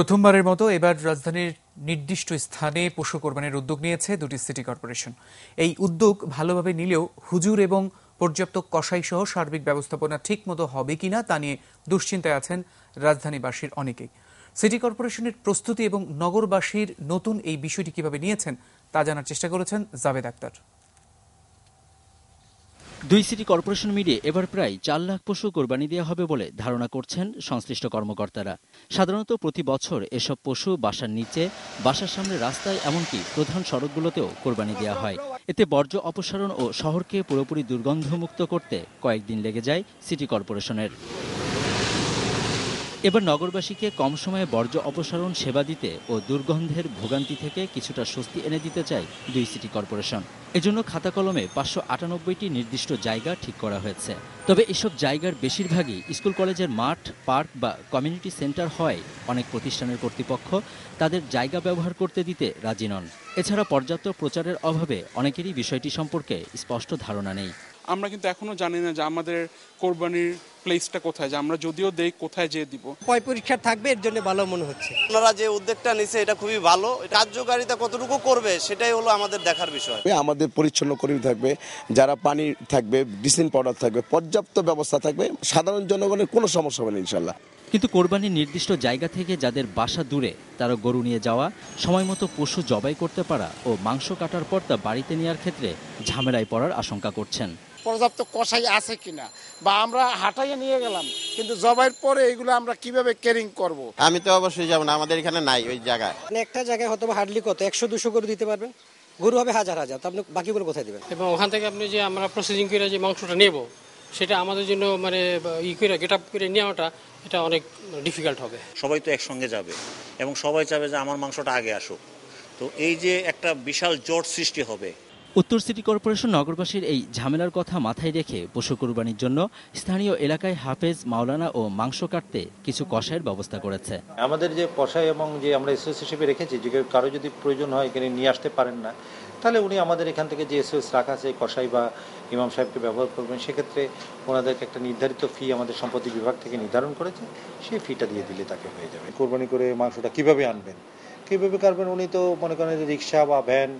প্রথমবারের মতো এবার রাজধানীর নির্দিষ্ট স্থানে পশু কোরবানির উদ্যোগ নিয়েছে দুটি সিটি কর্পোরেশন। এই উদ্যোগ ভালোভাবে নিলেও হুজুর এবং পর্যাপ্ত কসাই সহ সার্বিক ব্যবস্থাপনা ঠিকমতো হবে কিনা তা নিয়ে দুশ্চিন্তায় আছেন রাজধানীবাসীর অনেকেই। সিটি কর্পোরেশনের প্রস্তুতি এবং নগরবাসীর নতুন এই বিষয়টি কীভাবে নিয়েছেন তা জানার চেষ্টা করেছেন জাভেদ আক্তার। দুই সিটি কর্পোরেশন মিলিয়ে এবার প্রায় চার লাখ পশু কোরবানি দেওয়া হবে বলে ধারণা করছেন সংশ্লিষ্ট কর্মকর্তারা। সাধারণত প্রতি বছর এসব পশু বাসার নিচে, বাসার সামনে রাস্তায়, এমনকি প্রধান সড়কগুলোতেও কোরবানি দেওয়া হয়। এতে বর্জ্য অপসারণ ও শহরকে পুরোপুরি দুর্গন্ধমুক্ত করতে কয়েকদিন লেগে যায় সিটি কর্পোরেশনের। এবার নগরবাসীকে কম সময়ে বর্জ্য অপসারণ সেবা দিতে ও দুর্গন্ধের ভোগান্তি থেকে কিছুটা স্বস্তি এনে দিতে চায় দুই সিটি কর্পোরেশন। এজন্য খাতা কলমে পাঁচশো আটানব্বইটি নির্দিষ্ট জায়গা ঠিক করা হয়েছে। তবে এসব জায়গার বেশিরভাগই স্কুল কলেজের মাঠ, পার্ক বা কমিউনিটি সেন্টার হয় অনেক প্রতিষ্ঠানের কর্তৃপক্ষ তাদের জায়গা ব্যবহার করতে দিতে রাজি নন। এছাড়া পর্যাপ্ত প্রচারের অভাবে অনেকেরই বিষয়টি সম্পর্কে স্পষ্ট ধারণা নেই। আমরা কিন্তু এখনও জানি না যে আমাদের কোরবানির প্লেসটা কোথায়? যে আমরা যদিও দেই কোথায় যেয়ে দিব? কয় পরীক্ষা থাকবে এর জন্য ভালো মনে হচ্ছে। আপনারা যে উদ্যোগটা নিছে এটা খুবই ভালো। কার্যকারিতা কতটুকু করবে সেটাই হলো আমাদের দেখার বিষয়। আমাদের পরিচ্ছন্ন কর্মী থাকবে যারা পানি থাকবে ডিসিন পাউডার থাকবে পর্যাপ্ত ব্যবস্থা থাকবে সাধারণ জনগণের কোনো সমস্যা হবে না ইনশাল্লাহ কিন্তু কোরবানির নির্দিষ্ট জায়গা থেকে যাদের বাসা দূরে তারা গরু নিয়ে যাওয়া সময় মতো পশু জবাই করতে পারা ও মাংস কাটার পর তা বাড়িতে নেওয়ার ক্ষেত্রে ঝামেলায় পড়ার আশঙ্কা করছেন। পর্যাপ্ত কষাই আছে কিনা? বা আমরা হাঁটাইয়ে নিয়ে গেলাম কিন্তু জবাইয়ের পরে এগুলো আমরা কীভাবে কেরিং করব। আমি তো অবশ্যই যাব না আমাদের এখানে নাই ওই জায়গায়। মানে একটা জায়গায় হয়তো হার্ডলি কত একশো দুশো করে দিতে পারবেন গরু হবে হাজার হাজার তো আপনি বাকিগুলো কোথায় দেবেন? এবং ওখান থেকে আপনি যে আমরা প্রসেসিং করে যে মাংসটা নেব সেটা আমাদের জন্য মানে ই করে গেট আপ করে নেওয়াটা এটা অনেক ডিফিকাল্ট হবে। সবাই তো একসঙ্গে যাবে এবং সবাই চাবে যে আমার মাংসটা আগে আসুক। তো এই যে একটা বিশাল জোট সৃষ্টি হবে উত্তর সিটি কর্পোরেশন নগরবাসীর এই ঝামেলার কথা মাথায় রেখে পশু কোরবানির জন্য স্থানীয় এলাকায় হাফেজ মাওলানা ও মাংস কাটতে কিছু কষায়ের ব্যবস্থা করেছে। আমাদের যে কষাই এবং যে আমরা এসএস হিসেবে রেখেছি যে কারও যদি প্রয়োজন হয় এখানে নিয়ে আসতে পারেন না তাহলে উনি আমাদের এখান থেকে যে এসএস রাখা আছে কষাই বা ইমাম সাহেবকে ব্যবহার করবেন সেক্ষেত্রে ওনাদেরকে একটা নির্ধারিত ফি আমাদের সম্পত্তি বিভাগ থেকে নির্ধারণ করেছে সেই ফিটা দিয়ে দিলে তাকে হয়ে যাবে। কোরবানি করে মাংসটা কীভাবে আনবেন? কীভাবে কাটবেন? উনি তো মনে করেন যে রিক্সা বা ভ্যান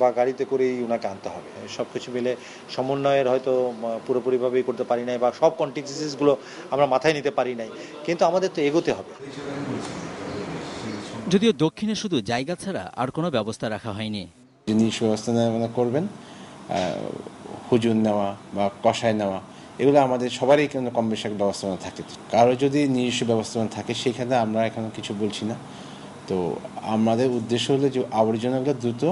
বা গাড়িতে করেই ওনাকে আনতে হবে। সব কিছু মিলে সমন্বয়ের হয়তো পুরোপুরিভাবেই করতে পারি নাই বা সব কন্টিক্সিসগুলো আমরা মাথায় নিতে পারি নাই। কিন্তু আমাদের তো এগোতে হবে। যদিও দক্ষিণে শুধু জায়গা ছাড়া আর কোনো ব্যবস্থা রাখা হয়নি। জিনিস ব্যবস্থা করবেন হুজুর নেওয়া বা কষায় নেওয়া এগুলো আমাদের সবারই কিন্তু কম বেশি ব্যবস্থাপনা থাকে। কারও যদি নিজস্ব ব্যবস্থাপনা থাকে সেখানে আমরা এখন কিছু বলছি না। তো আমাদের উদ্দেশ্য হলো যে আবর্জনাগুলো দ্রুত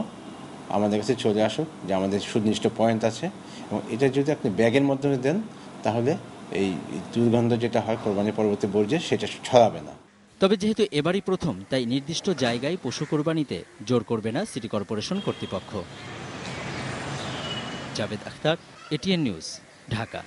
আমাদের কাছে চলে আসুক, যে আমাদের সুনির্দিষ্ট পয়েন্ট আছে। এবং এটা যদি আপনি ব্যাগের মাধ্যমে দেন, তাহলে এই দুর্গন্ধ যেটা হয় কোরবানি পরবর্তী বর্জ্য, সেটা ছড়াবে না। তবে যেহেতু এবারই প্রথম, তাই নির্দিষ্ট জায়গায় পশু কোরবানিতে জোর করবে না সিটি কর্পোরেশন কর্তৃপক্ষ। Javed Akhtar ATN news Dhaka.